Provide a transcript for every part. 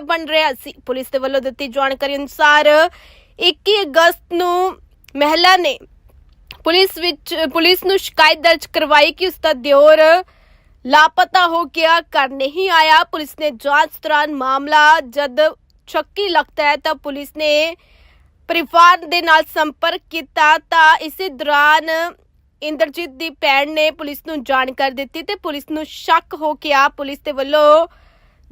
ਬਣ ਰਿਹਾ ਸੀ। ਪੁਲਿਸ ਦੇ ਵੱਲੋਂ ਦਿੱਤੀ ਜਾਣਕਾਰੀ ਅਨੁਸਾਰ 21 ਅਗਸਤ ਨੂੰ ਮਹਿਲਾ ਨੇ ਪੁਲਿਸ ਵਿੱਚ, ਪੁਲਿਸ ਨੂੰ ਸ਼ਿਕਾਇਤ ਦਰਜ ਕਰਵਾਈ ਕਿ ਉਸ ਦਾ ਦਿਓਰ ਲਾਪਤਾ ਹੋ ਗਿਆ, ਘਰ ਨਹੀਂ ਆਇਆ। ਪੁਲਿਸ ਨੇ ਜਾਂਚ ਦੌਰਾਨ ਮਾਮਲਾ ਜਦ ਸ਼ੱਕੀ ਲੱਗਦਾ ਹੈ ਤਾਂ ਪੁਲਿਸ ਨੇ ਪਰਿਵਾਰ ਦੇ ਨਾਲ ਸੰਪਰਕ ਕੀਤਾ ਤਾਂ ਇਸੇ ਦੌਰਾਨ ਇੰਦਰਜੀਤ ਦੀ ਭੈਣ ਨੇ ਪੁਲਿਸ ਨੂੰ ਜਾਣਕਾਰੀ ਦਿੱਤੀ ਤੇ ਪੁਲਿਸ ਨੂੰ ਸ਼ੱਕ ਹੋ ਗਿਆ। ਪੁਲਿਸ ਦੇ ਵੱਲੋਂ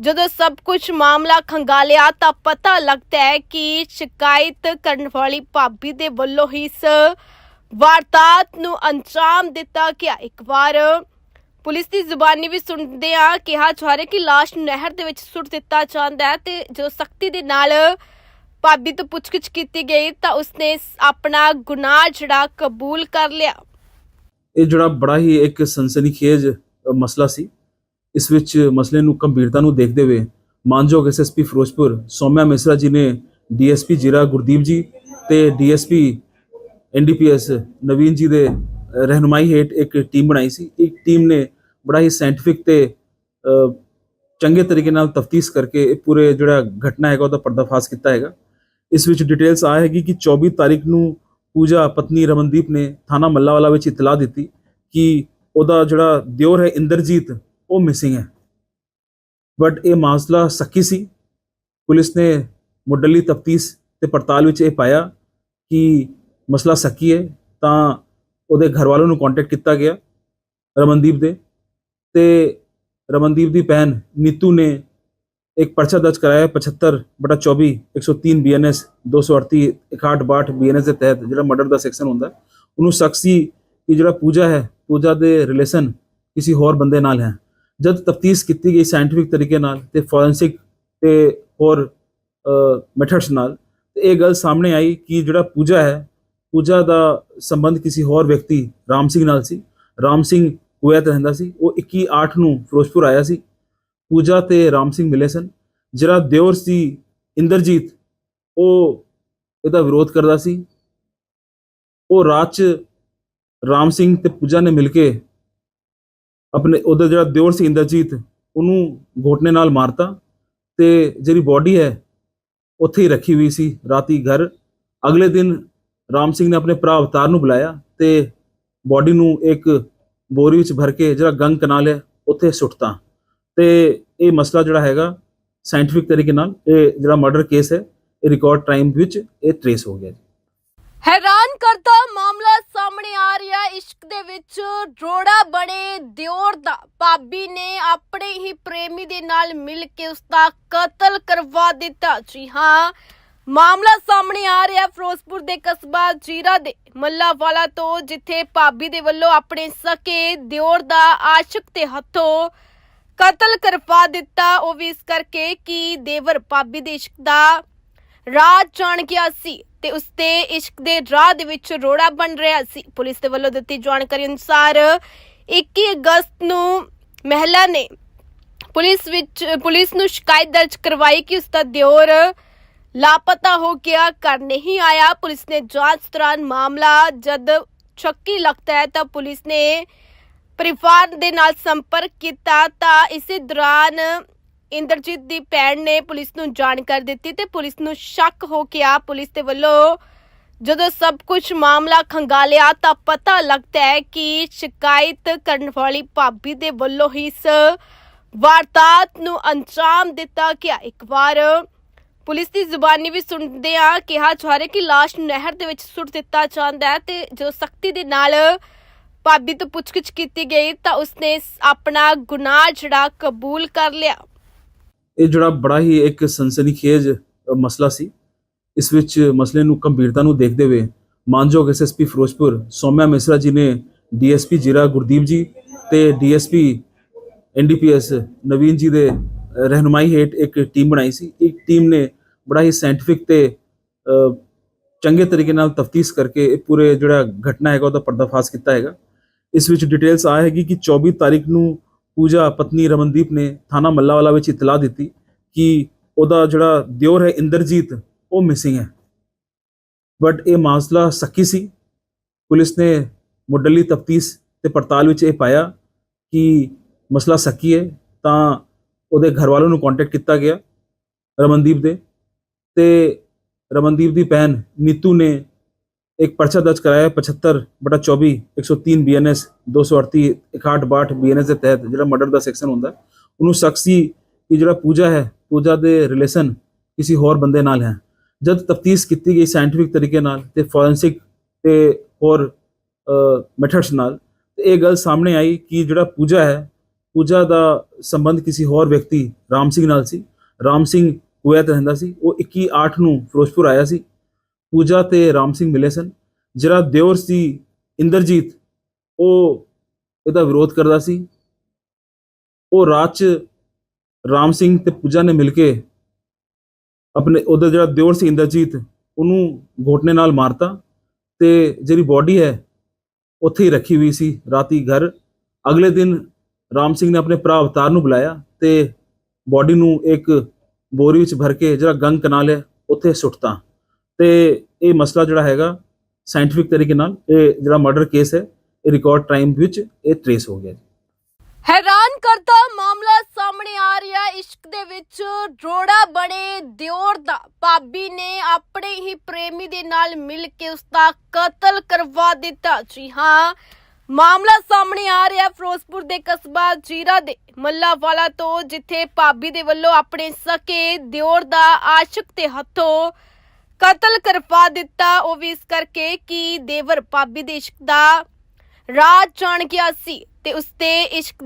ਜਦੋਂ ਸਭ ਕੁਝ ਮਾਮਲਾ ਖੰਗਾਲਿਆ ਤਾਂ ਪਤਾ ਲੱਗਦਾ ਹੈ ਕਿ ਸ਼ਿਕਾਇਤ ਕਰਨ ਵਾਲੀ ਭਾਬੀ ਦੇ ਵੱਲੋਂ ਹੀ ਇਸ ਵਾਰਦਾਤ ਨੂੰ ਅੰਜਾਮ ਦਿੱਤਾ ਗਿਆ। ਇੱਕ ਵਾਰ ਪੁਲਿਸ ਦੀ ਜ਼ੁਬਾਨੀ ਵੀ ਸੁਣਦੇ ਆ ਕਿਹਾ ਜਾ ਰਿਹਾ ਕਿ ਲਾਸ਼ ਨਹਿਰ ਦੇ ਵਿੱਚ ਸੁੱਟ ਦਿੱਤਾ ਜਾਂਦਾ ਹੈ ਤੇ ਜਦੋਂ ਸਖਤੀ ਦੇ ਨਾਲ ਭਾਬੀ ਤੋਂ ਪੁੱਛਗਿੱਛ ਕੀਤੀ ਗਈ ਤਾਂ ਉਸਨੇ ਆਪਣਾ ਗੁਨਾਹ ਜਿਹੜਾ ਕਬੂਲ ਕਰ ਲਿਆ। ਇਹ ਜਿਹੜਾ ਬੜਾ ਹੀ ਇੱਕ ਸਨਸਨੀਖੇਜ ਮਸਲਾ ਸੀ। ਇਸ ਵਿੱਚ ਮਸਲੇ ਨੂੰ ਗੰਭੀਰਤਾ ਨੂੰ ਦੇਖਦੇ ਹੋਏ ਮਾਨਯੋਗ ਐਸਐਸਪੀ ਫਿਰੋਜ਼ਪੁਰ ਸੌਮਿਆ ਮਿਸਰਾ ਜੀ ਨੇ ਡੀਐਸਪੀ ਜੀਰਾ ਗੁਰਦੀਪ ਜੀ ਤੇ ਡੀਐਸਪੀ ਐਨਡੀਪੀਐਸ ਨਵੀਨ ਜੀ ਦੇ ਅ, ਰਹਿਨੁਮਾਈ ਹੇਠ ਇੱਕ ਟੀਮ ਬਣਾਈ ਸੀ। ਇੱਕ ਟੀਮ ਨੇ ਬੜਾ ਹੀ ਸਾਇੰਟਿਫਿਕ ਤੇ ਚੰਗੇ ਤਰੀਕੇ ਨਾਲ ਤਫਤੀਸ਼ ਕਰਕੇ ਇਹ ਪੂਰੇ ਜਿਹੜਾ ਘਟਨਾ ਹੈਗਾ ਉਹਦਾ ਪਰਦਾਫਾਸ਼ ਕੀਤਾ ਹੈਗਾ। ਇਸ ਵਿੱਚ ਡਿਟੇਲਸ ਆ ਹੈਗੀ ਕਿ 24 ਤਾਰੀਖ ਨੂੰ ਪੂਜਾ ਪਤਨੀ ਰਮਨਦੀਪ ਨੇ ਥਾਣਾ ਮੱਲਾਵਾਲਾ ਵਿੱਚ ਇਤਲਾਹ ਦਿੱਤੀ ਕਿ ਉਹਦਾ ਜਿਹੜਾ ਦਿਓਰ ਹੈ ਇੰਦਰਜੀਤ ਉਹ ਮਿਸਿੰਗ ਹੈ। ਬਟ ਇਹ ਮਾਮਲਾ ਸੱਕੀ ਸੀ। ਪੁਲਿਸ ਨੇ ਮੁੱਢਲੀ ਤਫਤੀਸ਼ ਤੇ ਪੜਤਾਲ ਵਿੱਚ ਇਹ ਪਾਇਆ ਕਿ ਮਸਲਾ ਸੱਕੀ ਹੈ ਤਾਂ ਉਹਦੇ ਘਰ ਵਾਲਿਆਂ ਨੂੰ ਕੰਟੈਕਟ ਕੀਤਾ ਗਿਆ ਰਮਨਦੀਪ ਦੇ ਤੇ ਰਮਨਦੀਪ ਦੀ ਭੈਣ ਨੀਤੂ ਨੇ ਇੱਕ ਪਰਚਾ ਦਰਜ ਕਰਾਇਆ 75 ਬਟਾ 24 103 ਬੀਐਨਐਸ 238 6162 ਬੀਐਨਐਸ ਦੇ ਤਹਿਤ ਜਿਹੜਾ ਮਰਡਰ ਦਾ ਸੈਕਸ਼ਨ ਹੁੰਦਾ ਹੈ, ਉਹਨੂੰ ਸ਼ਖਸੀ ਕਿ ਜਿਹੜਾ ਪੂਜਾ ਹੈ ਪੂਜਾ ਦੇ ਰਿਲੇਸ਼ਨ ਕਿਸੇ ਹੋਰ ਬੰਦੇ ਨਾਲ ਹੈ। ਜਦ ਤਫਤੀਸ਼ ਕੀਤੀ ਗਈ ਸਾਇੰਟਿਫਿਕ ਤਰੀਕੇ ਨਾਲ ਤੇ ਫੋਰੈਂਸਿਕ ਤੇ ਹੋਰ ਮੈਥਡਸ ਨਾਲ, ਤੇ ਇਹ ਗੱਲ ਸਾਹਮਣੇ ਆਈ ਕਿ ਜਿਹੜਾ ਪੂਜਾ ਹੈ, ਪੂਜਾ ਦਾ ਸੰਬੰਧ ਕਿਸੇ ਹੋਰ ਵਿਅਕਤੀ, ਰਾਮ ਸਿੰਘ ਨਾਲ ਸੀ। ਰਾਮ ਸਿੰਘ ਕੁਵੈਤ ਰਹਿੰਦਾ ਸੀ। ਉਹ 21 8 ਨੂੰ ਫਿਰੋਜ਼ਪੁਰ ਆਇਆ ਸੀ। ਪੂਜਾ ਤੇ ਰਾਮ ਸਿੰਘ ਮਿਲੇ ਸਨ। ਜਿਹੜਾ ਦਿਓਰ ਸੀ ਇੰਦਰਜੀਤ, ਉਹ ਇਹਦਾ ਵਿਰੋਧ ਕਰਦਾ ਸੀ। ਉਹ ਰਾਤ ਚ ਰਾਮ ਸਿੰਘ ਤੇ ਪੂਜਾ ਨੇ ਮਿਲ ਕੇ ਆਪਣੇ ਉਹਦਾ ਜਿਹੜਾ ਦਿਓਰ ਸੀ ਇੰਦਰਜੀਤ, ਉਹਨੂੰ ਘੋਟਨੇ ਨਾਲ ਮਾਰਤਾ ਤੇ ਜਿਹੜੀ ਬਾਡੀ ਹੈ, ਉੱਥੇ ਹੀ ਰੱਖੀ ਹੋਈ ਸੀ ਰਾਤੀ ਘਰ। ਅਗਲੇ ਦਿਨ ਰਾਮ ਸਿੰਘ ਨੇ ਆਪਣੇ ਭਰਾ ਅਵਤਾਰ ਨੂੰ ਬੁਲਾਇਆ ਤੇ ਬਾਡੀ ਨੂੰ ਇੱਕ ਬੋਰੀ ਵਿੱਚ ਭਰ ਕੇ ਜਿਹੜਾ ਗੰਗ ਕਨਾਲ ਹੈ, ਉੱਥੇ ਸੁੱਟਤਾ। ਤੇ ਇਹ ਮਸਲਾ ਜਿਹੜਾ ਹੈਗਾ ਸਾਇੰਟਿਫਿਕ ਤਰੀਕੇ ਨਾਲ ਇਹ ਜਿਹੜਾ ਮਰਡਰ ਕੇਸ ਹੈ, ਇਹ ਰਿਕਾਰਡ ਟਾਈਮ ਵਿੱਚ ਇਹ ਟ੍ਰੇਸ ਹੋ ਗਿਆ ਜੀ। ਹੈਰਾਨ ਕਰਤਾ ਸਾਹਮਣੇ ਰਿਹਾ ਇਸ਼ਕ ਦੇ ਵਿੱਚ ਰੋੜਾ ਬਣੇ ਦਿਓਰ ਦਾ। ਭਾਬੀ ਨੇ ਆਪਣੇ ਹੀ ਪ੍ਰੇਮੀ ਦੇ ਨਾਲ ਮਿਲ ਕੇ ਉਸ ਦਾ ਕਤਲ ਕਰਵਾ ਦਿੱਤਾ। ਜੀ ਹਾਂ, ਮਾਮਲਾ ਸਾਹਮਣੇ ਆ ਰਿਹਾ ਫਿਰੋਜ਼ਪੁਰ ਦੇ ਕਸਬਾ ਜੀਰਾ ਦੇ ਮੱਲਾਵਾਲਾ ਤੋਂ, ਜਿੱਥੇ ਭਾਬੀ ਦੇ ਵੱਲੋਂ ਆਪਣੇ ਸਕੇ ਦਿਓਰ ਦਾ ਆਸ਼ਿਕ ਦੇ ਹੱਥੋਂ ਕਤਲ ਕਰਵਾ ਦਿੱਤਾ। ਉਹ ਵੀ ਇਸ ਕਰਕੇ ਕਿ ਦੇਵਰ ਭਾਬੀ ਦੇ ਇਸ਼ਕ ਦਾ ਰਾਹ ਜਾਣ ਗਿਆ ਸੀ ਤੇ ਉਸਦੇ ਇਸ਼ਕ ਦੇ ਰਾਹ ਦੇ ਵਿੱਚ ਰੋੜਾ ਬਣ ਰਿਹਾ ਸੀ। ਪੁਲਿਸ ਦੇ ਵੱਲੋਂ ਦਿੱਤੀ ਜਾਣਕਾਰੀ ਅਨੁਸਾਰ 21 ਅਗਸਤ ਨੂੰ ਮਹਿਲਾ ਨੇ ਪੁਲਿਸ ਵਿੱਚ, ਪੁਲਿਸ ਨੂੰ ਸ਼ਿਕਾਇਤ ਦਰਜ ਕਰਵਾਈ ਕਿ ਉਸ ਦਾ ਦਿਓਰ ਲਾਪਤਾ ਹੋ ਗਿਆ, ਘਰ ਨਹੀਂ ਆਇਆ। ਪੁਲਿਸ ਨੇ ਜਾਂਚ ਦੌਰਾਨ ਮਾਮਲਾ ਜਦ ਸ਼ੱਕੀ ਲੱਗਦਾ ਹੈ ਤਾਂ ਪੁਲਿਸ ਨੇ ਪਰਿਵਾਰ ਦੇ ਨਾਲ ਸੰਪਰਕ ਕੀਤਾ ਤਾਂ ਇਸੇ ਦੌਰਾਨ ਇੰਦਰਜੀਤ ਦੀ ਭੈਣ ਨੇ ਪੁਲਿਸ ਨੂੰ ਜਾਣਕਾਰੀ ਦਿੱਤੀ ਤੇ ਪੁਲਿਸ ਨੂੰ ਸ਼ੱਕ ਹੋ ਗਿਆ ਪੁਲਿਸ ਦੇ ਵੱਲੋਂ ਜਦੋਂ ਸਭ ਕੁਝ ਮਾਮਲਾ ਖੰਗਾਲਿਆ ਤਾਂ ਪਤਾ ਲੱਗਦਾ ਹੈ ਕਿ ਸ਼ਿਕਾਇਤ ਕਰਨ ਵਾਲੀ ਭਾਬੀ ਦੇ ਵੱਲੋਂ ਹੀ ਇਸ ਵਾਰਦਾਤ ਨੂੰ ਅੰਜਾਮ ਦਿੱਤਾ ਗਿਆ। ਇੱਕ ਵਾਰ ਪੁਲਿਸ ਦੀ ਜ਼ੁਬਾਨੀ ਵੀ ਸੁਣਦੇ ਆ ਕਿਹਾ ਜਾ ਰਿਹਾ ਕਿ ਲਾਸ਼ ਨੂੰ ਨਹਿਰ ਦੇ ਵਿੱਚ ਸੁੱਟ ਦਿੱਤਾ ਜਾਂਦਾ ਹੈ ਤੇ ਜਦੋਂ ਸਖਤੀ ਦੇ ਨਾਲ ਭਾਬੀ ਤੋਂ ਪੁੱਛਗਿੱਛ ਕੀਤੀ ਗਈ ਤਾਂ ਉਸਨੇ ਆਪਣਾ ਗੁਨਾਹ ਜਿਹੜਾ ਕਬੂਲ ਕਰ ਲਿਆ। ਇਹ ਜਿਹੜਾ ਬੜਾ ਹੀ ਇੱਕ ਸਨਸਨੀਖੇਜ ਮਸਲਾ ਸੀ। ਇਸ ਵਿੱਚ ਮਸਲੇ ਨੂੰ ਗੰਭੀਰਤਾ ਨੂੰ ਦੇਖਦੇ ਹੋਏ ਮਾਨਯੋਗ ਐਸਐਸਪੀ ਫਿਰੋਜ਼ਪੁਰ ਸੋਮਿਆ ਮਿਸਰਾ ਜੀ ਨੇ ਡੀਐਸਪੀ ਜੀਰਾ ਗੁਰਦੀਪ ਜੀ ਤੇ ਡੀਐਸਪੀ ਐਨਡੀਪੀਐਸ ਨਵੀਨ ਜੀ ਦੇ ਅ, ਰਹਿਨੁਮਾਈ ਹੇਠ ਇੱਕ ਟੀਮ ਬਣਾਈ ਸੀ। ਇੱਕ ਟੀਮ ਨੇ ਬੜਾ ਹੀ ਸਾਇੰਟਿਫਿਕ ਤੇ ਚੰਗੇ ਤਰੀਕੇ ਨਾਲ ਤਫਤੀਸ਼ ਕਰਕੇ ਇਹ ਪੂਰੇ ਜਿਹੜਾ ਘਟਨਾ ਹੈਗਾ ਉਹਦਾ ਪਰਦਾਫਾਸ਼ ਕੀਤਾ ਹੈਗਾ। ਇਸ ਵਿੱਚ ਡਿਟੇਲਸ ਆ ਹੈਗੀ ਕਿ 24 ਤਾਰੀਖ ਨੂੰ ਪੂਜਾ ਪਤਨੀ ਰਮਨਦੀਪ ਨੇ ਥਾਣਾ ਮੱਲਾਵਾਲਾ ਵਿੱਚ ਇਤਲਾਹ ਦਿੱਤੀ ਕਿ ਉਹਦਾ ਜਿਹੜਾ ਦਿਓਰ ਹੈ ਇੰਦਰਜੀਤ, ਉਹ ਮਿਸਿੰਗ ਹੈ। ਬਟ ਇਹ ਮਾਸਲਾ ਸੱਕੀ ਸੀ। ਪੁਲਿਸ ਨੇ ਮੁੱਢਲੀ ਤਫਤੀਸ਼ ਤੇ ਪੜਤਾਲ ਵਿੱਚ ਇਹ ਪਾਇਆ ਕਿ ਮਸਲਾ ਸੱਕੀ ਹੈ, ਤਾਂ ਉਹਦੇ ਘਰ ਵਾਲਿਆਂ ਨੂੰ ਕੰਟੈਕਟ ਕੀਤਾ ਗਿਆ ਰਮਨਦੀਪ ਦੇ ਤੇ ਰਮਨਦੀਪ ਦੀ ਭੈਣ ਨੀਤੂ ਨੇ ਇੱਕ ਪਰਚਾ ਦਰਜ ਕਰਾਇਆ 75 ਬਟਾ 24 103 ਬੀਐਨਐਸ 238 6162 ਬੀਐਨਐਸ ਦੇ ਤਹਿਤ ਜਿਹੜਾ ਮਰਡਰ ਦਾ ਸੈਕਸ਼ਨ ਹੁੰਦਾ ਉਹਨੂੰ ਸ਼ਖਸੀ ਕਿ ਜਿਹੜਾ ਪੂਜਾ ਹੈ ਪੂਜਾ ਦੇ ਰਿਲੇਸ਼ਨ ਕਿਸੇ ਹੋਰ ਬੰਦੇ ਨਾਲ ਹੈ ਜਦ ਤਫਤੀਸ਼ ਕੀਤੀ ਗਈ ਸਾਇੰਟਿਫਿਕ ਤਰੀਕੇ ਨਾਲ ਤੇ ਫੋਰੈਂਸਿਕ ਤੇ ਹੋਰ ਮੈਥਡਸ ਨਾਲ ਤੇ ਇਹ ਗੱਲ ਸਾਹਮਣੇ ਆਈ ਕਿ ਜਿਹੜਾ ਪੂਜਾ ਹੈ ਪੂਜਾ ਦਾ ਸੰਬੰਧ ਕਿਸੇ ਹੋਰ ਵਿਅਕਤੀ ਰਾਮ ਸਿੰਘ ਨਾਲ ਸੀ ਰਾਮ ਸਿੰਘ ਕੁਵੈਤ ਰਹਿੰਦਾ ਸੀ ਉਹ 21 8 ਨੂੰ ਫਿਰੋਜ਼ਪੁਰ ਆਇਆ ਸੀ ਪੂਜਾ ਤੇ ਰਾਮ ਸਿੰਘ ਮਿਲੇ ਸਨ। ਜਿਹੜਾ ਦਿਓਰ ਸੀ ਇੰਦਰਜੀਤ, ਉਹ ਇਹਦਾ ਵਿਰੋਧ ਕਰਦਾ ਸੀ। ਉਹ ਰਾਤ ਚ ਰਾਮ ਸਿੰਘ ਤੇ ਪੂਜਾ ਨੇ ਮਿਲ ਕੇ ਆਪਣੇ ਉਹਦਾ ਜਿਹੜਾ ਦਿਓਰ ਸੀ ਇੰਦਰਜੀਤ, ਉਹਨੂੰ ਘੋਟਨੇ ਨਾਲ ਮਾਰਤਾ ਤੇ ਜਿਹੜੀ ਬੋਡੀ ਹੈ, ਉੱਥੇ ਹੀ ਰੱਖੀ ਹੋਈ ਸੀ ਰਾਤੀ ਘਰ। ਅਗਲੇ ਦਿਨ ਰਾਮ ਸਿੰਘ ਨੇ ਆਪਣੇ ਭਰਾ ਅਵਤਾਰ ਨੂੰ ਬੁਲਾਇਆ ਤੇ ਬੋਡੀ ਨੂੰ ਇੱਕ ਬੋਰੀ ਵਿੱਚ ਭਰ ਕੇ ਜਿਹੜਾ ਗੰਗ ਕਨਾਲ ਹੈ, ਉੱਥੇ ਸੁੱਟਤਾ। ਤੇ ਇਹ ਮਸਲਾ ਜਿਹੜਾ ਹੈਗਾ ਸਾਇੰਟਿਫਿਕ ਤਰੀਕੇ ਨਾਲ ਇਹ ਜਿਹੜਾ ਮਰਡਰ ਕੇਸ ਹੈ, ਇਹ ਰਿਕਾਰਡ ਟਾਈਮ ਵਿੱਚ ਇਹ ਟ੍ਰੇਸ ਹੋ ਗਿਆ ਜੀ। ਹੈਰਾਨ ਕਰਦਾ ਮਾਮਲਾ ਸਾਹਮਣੇ ਆ ਰਿਹਾ। ਇਸ਼ਕ ਦੇ ਵਿੱਚ ਰੋੜਾ ਬਣੇ ਦਿਓਰ ਦਾ ਭਾਬੀ ਨੇ ਆਪਣੇ ਹੀ ਪ੍ਰੇਮੀ ਦੇ ਨਾਲ ਮਿਲ ਕੇ ਉਸ ਦਾ ਕਤਲ ਕਰਵਾ ਦਿੱਤਾ। ਜੀ ਹਾਂ, ਮਾਮਲਾ ਸਾਹਮਣੇ ਆ ਰਿਹਾ ਫਿਰੋਜ਼ਪੁਰ ਦੇ ਕਸਬਾ ਜੀਰਾ ਦੇ ਮੱਲਾਵਾਲਾ ਤੋਂ, ਜਿੱਥੇ ਭਾਬੀ ਦੇ ਵੱਲੋਂ ਆਪਣੇ ਸਕੇ ਦਿਓਰ ਦਾ ਆਸ਼ਿਕ ਦੇ ਹੱਥੋਂ ਕਤਲ ਕਰਵਾ ਦਿੱਤਾ। ਉਹ ਵੀ ਇਸ ਕਰਕੇ ਕਿ ਦੇਵਰ ਭਾਬੀ ਦੇ ਇਸ਼ਕ ਦਾ ਰਾਜ ਜਾਣ ਗਿਆ ਸੀ ਤੇ ਉਸਤੇ ਇਸ਼ਕ